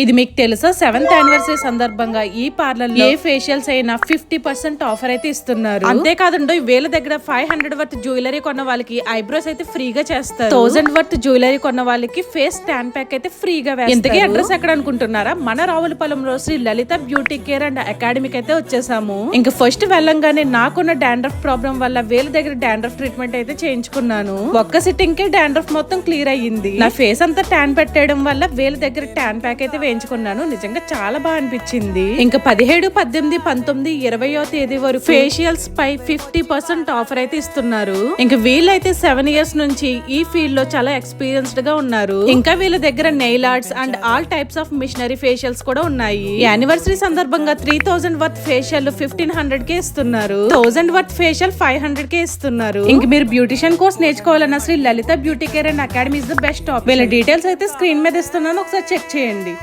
ఇది మీకు తెలుసా? సెవెంత్ యానివర్సరీ సందర్భంగా ఈ పార్లర్లో ఏ ఫేషియల్స్ అయినా ఫిఫ్టీ పర్సెంట్ ఆఫర్ అయితే ఇస్తున్నారు. అంతేకాదండి వీళ్ళ దగ్గర ఫైవ్ హండ్రెడ్ వర్త్ జ్యువెలరీ కొన్న వాళ్ళకి ఐబ్రోస్ అయితే ఫ్రీగా చేస్తారు. థౌసండ్ వర్త్ జ్యువెలరీ కొన్న వాళ్ళకి ఫేస్ స్టాండ్ ప్యాక్ అయితే ఫ్రీగా ఇంతకీ అడ్రస్ ఎక్కడ అనుకుంటున్నారా? మన రావులపాలెంలో Shri Lalitha beauty care and అకాడమీకి అయితే వచ్చేసాము. ఇంకా ఫస్ట్ వెళ్ళంగానే నాకున్న డాండ్రఫ్ ప్రాబ్లం వల్ల వీళ్ళ దగ్గర డాండ్రఫ్ ట్రీట్మెంట్ అయితే చేయించుకున్నాను. ఒక్క సిట్టింగ్ కే డాండ్రఫ్ మొత్తం క్లియర్ అయ్యింది. నా ఫేస్ అంతా ట్యాన్ పెట్టేయడం వల్ల వీళ్ళ దగ్గర ట్యాన్ ప్యాక్ అయితే వేయించుకున్నాను. నిజంగా చాలా బాగా అనిపించింది. ఇంకా పదిహేడు పద్దెనిమిది పంతొమ్మిది ఇరవయో తేదీ వరకు ఫేషియల్స్ పై ఫిఫ్టీ పర్సెంట్ ఆఫర్ అయితే ఇస్తున్నారు. ఇంకా వీళ్ళైతే సెవెన్ ఇయర్స్ నుంచి ఈ ఫీల్డ్లో చాలా ఎక్స్పీరియన్స్డ్గా ఉన్నారు. ఇంకా వీళ్ళ దగ్గర nail arts and all types of machinery facials కూడా ఉన్నాయి. యానివర్సరీ సందర్భంగా three thousand worth facial fifteen hundred కే ఇస్తున్నారు. Thousand worth facial five hundred కే ఇస్తున్నారు. ఇంక మీరు beautician course నేర్చుకోవాలన్నా Shri Lalitha beauty care and academy is the best app వీళ్ళ details అయితే screen మీద ఇస్తున్నాను. ఒకసారి చెక్ చేయండి.